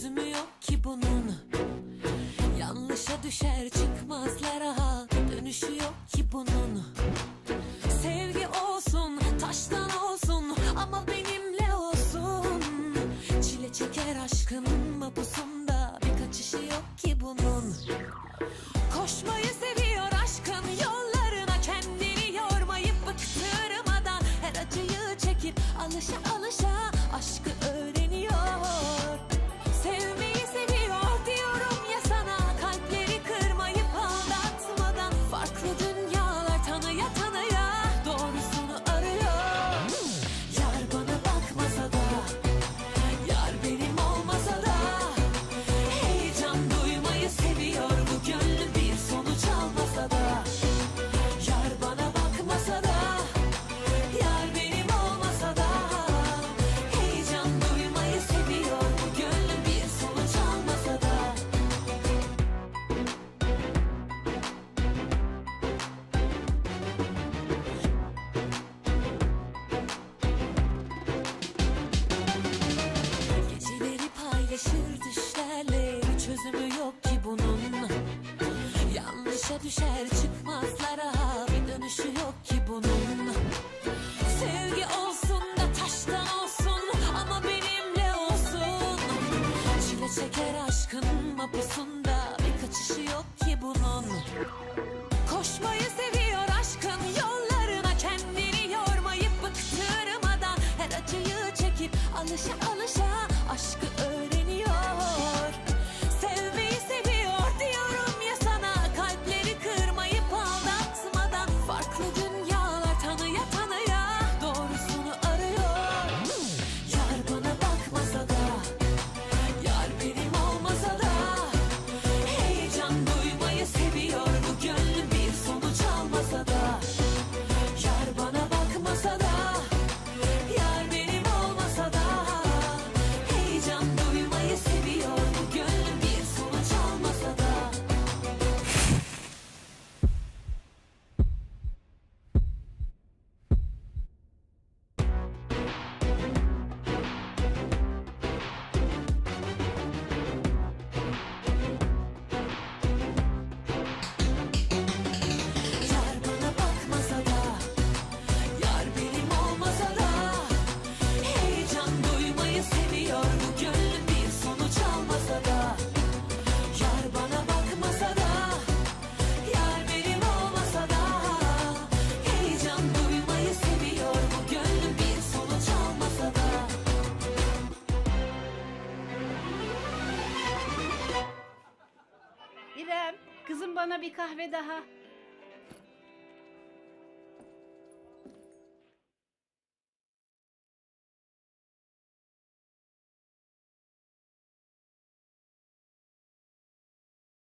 çözümü yok ki bunun. Yanlışa düşer çıkmazlara ha Dönüşü yok ki bunun. Sevgi olsun taştan olsun ama benimle olsun. Çile çeker aşkın mapusunda bir kaçışı yok ki bunun. Koşmayı seviyor aşkın yollarına kendini yormayıp bıktırmadan Her acıyı çekip alışa alışa Başa düşer çıkmazlara Bir dönüşü yok ki bunun. Sevgi olsun da taştan olsun Ama benimle olsun. Çile çeker aşkın mapusunda Bir kaçışı yok ki bunun. Koşmayı seviyorum. Kızım bana bir kahve daha.